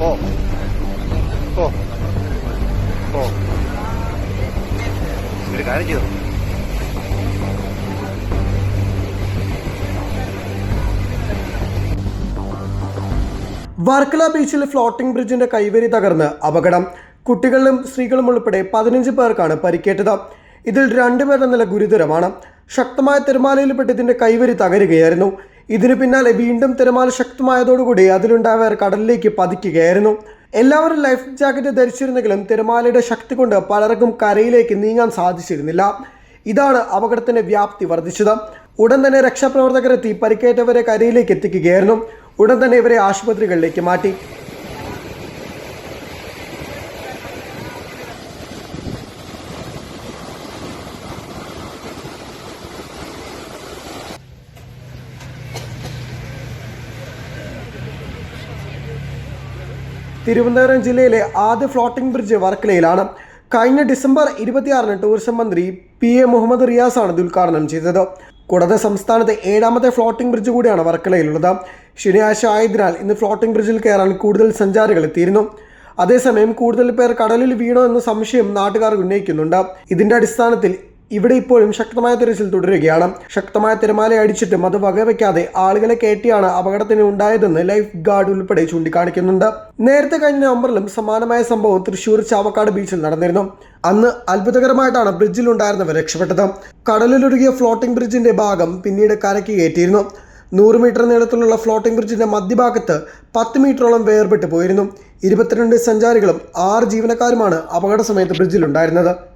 പോ. പോ. ചെയ്തു. വർക്കല ബീച്ചിൽ ഫ്ലോട്ടിംഗ് ബ്രിഡ്ജിന്റെ കൈവരി തകർന്ന് അപകടം. കുട്ടികളിലും സ്ത്രീകളും ഉൾപ്പെടെ പതിനഞ്ച് പേർക്കാണ് പരിക്കേറ്റത്. ഇതിൽ രണ്ടുപേരുടെ നില ഗുരുതരമാണ്. ശക്തമായ തിരമാലയിൽപ്പെട്ട് ഇതിന്റെ കൈവരി തകരുകയായിരുന്നു. ഇതിനു പിന്നാലെ വീണ്ടും തിരമാല ശക്തമായതോടുകൂടി അതിലുണ്ടായവർ കടലിലേക്ക് പതിക്കുകയായിരുന്നു. എല്ലാവരും ലൈഫ് ജാക്കറ്റ് ധരിച്ചിരുന്നെങ്കിലും തിരമാലയുടെ ശക്തി കൊണ്ട് പലർക്കും കരയിലേക്ക് നീങ്ങാൻ സാധിച്ചിരുന്നില്ല. ഇതാണ് അപകടത്തിന്റെ വ്യാപ്തി വർദ്ധിച്ചത്. ഉടൻ തന്നെ രക്ഷാപ്രവർത്തകരെത്തി പരിക്കേറ്റവരെ കരയിലേക്ക് എത്തിക്കുകയായിരുന്നു. ഉടൻ തന്നെ ഇവരെ ആശുപത്രികളിലേക്ക് മാറ്റി. തിരുവനന്തപുരം ജില്ലയിലെ ആദ്യ ഫ്ലോട്ടിംഗ് ബ്രിഡ്ജ് വർക്കലയിലാണ് കഴിഞ്ഞ ഡിസംബർ ഇരുപത്തിയാറിന് ടൂറിസം മന്ത്രി പി എ മുഹമ്മദ് റിയാസാണ് ഇത് ഉദ്ഘാടനം ചെയ്തത്. കൂടാതെ സംസ്ഥാനത്തെ ഏഴാമത്തെ ഫ്ലോട്ടിംഗ് ബ്രിഡ്ജ് കൂടിയാണ് വർക്കലയിലുള്ളത്. ശനിയാഴ്ച ആയതിനാൽ ഇന്ന് ഫ്ലോട്ടിംഗ് ബ്രിഡ്ജിൽ കയറാൻ കൂടുതൽ സഞ്ചാരികൾ എത്തിയിരുന്നു. അതേസമയം കൂടുതൽ പേർ കടലിൽ വീണോ എന്ന സംശയം നാട്ടുകാർ ഉന്നയിക്കുന്നുണ്ട്. ഇതിന്റെ അടിസ്ഥാനത്തിൽ ഇവിടെ ഇപ്പോഴും ശക്തമായ തിരച്ചിൽ തുടരുകയാണ്. ശക്തമായ തിരമാല അടിച്ചിട്ടും അത് വകവയ്ക്കാതെ ആളുകളെ കയറ്റിയാണ് അപകടത്തിന് ഉണ്ടായതെന്ന് ലൈഫ് ഗാർഡ് ഉൾപ്പെടെ ചൂണ്ടിക്കാണിക്കുന്നുണ്ട്. നേരത്തെ കഴിഞ്ഞ നവംബറിലും സമാനമായ സംഭവം തൃശൂർ ചാവക്കാട് ബീച്ചിൽ നടന്നിരുന്നു. അന്ന് അത്ഭുതകരമായിട്ടാണ് ബ്രിഡ്ജിൽ ഉണ്ടായിരുന്നവർ രക്ഷപ്പെട്ടത്. കടലിലൊരുകിയ ഫ്ലോട്ടിംഗ് ബ്രിഡ്ജിന്റെ ഭാഗം പിന്നീട് കരയ്ക്ക് കയറ്റിയിരുന്നു. നൂറ് മീറ്റർ നീളത്തിലുള്ള ഫ്ലോട്ടിംഗ് ബ്രിഡ്ജിന്റെ മധ്യഭാഗത്ത് പത്ത് മീറ്ററോളം വേർപെട്ട് പോയിരുന്നു. ഇരുപത്തിരണ്ട് സഞ്ചാരികളും ആറ് ജീവനക്കാരുമാണ് അപകട സമയത്ത് ബ്രിഡ്ജിലുണ്ടായിരുന്നത്